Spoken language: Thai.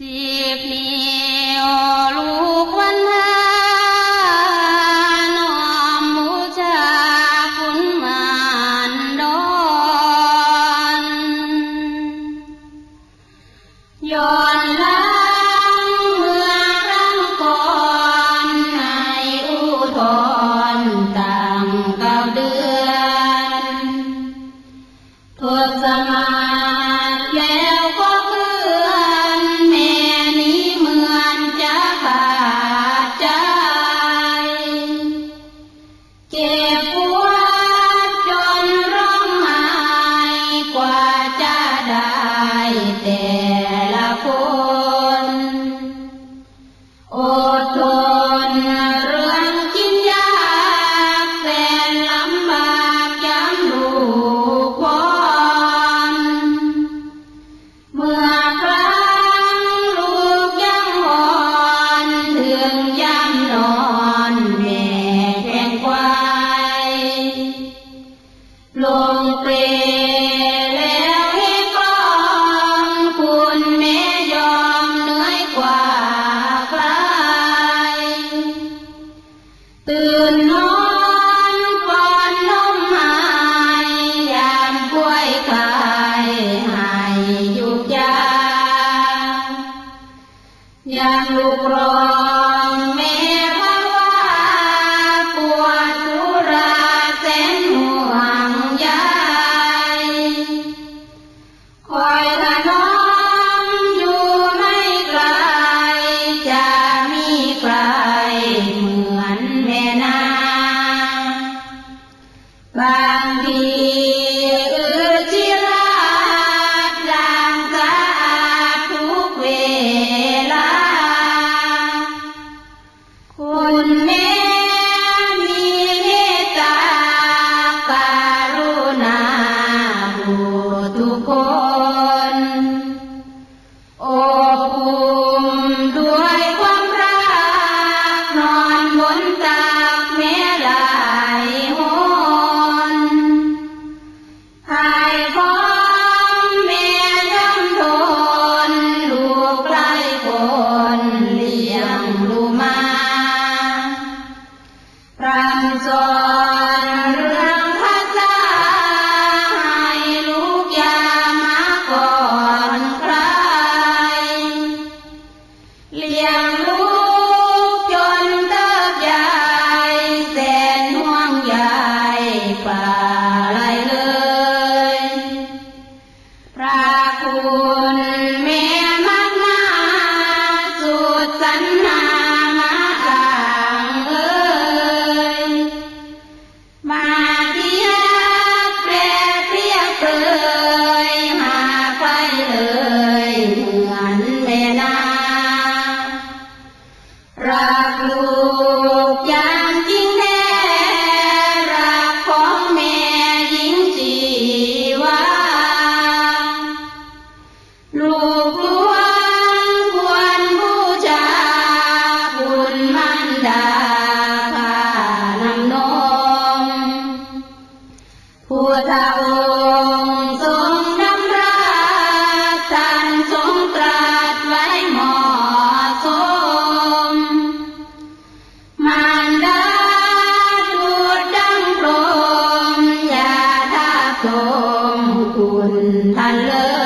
จีบนี Oh. ตื่นนอนก่อนลมหายยามป่วยคลายหายยุกยายามลูกร้องแม่ภาวะปวดทุราแสนห่วงยายคอย อะไรเลย พระคุณแม่มากนาสุดสันนานาต่างเอ่ยมาเทียบแปรเทียบเอ่ยมาไปเลยเหมืนแม่นา and love.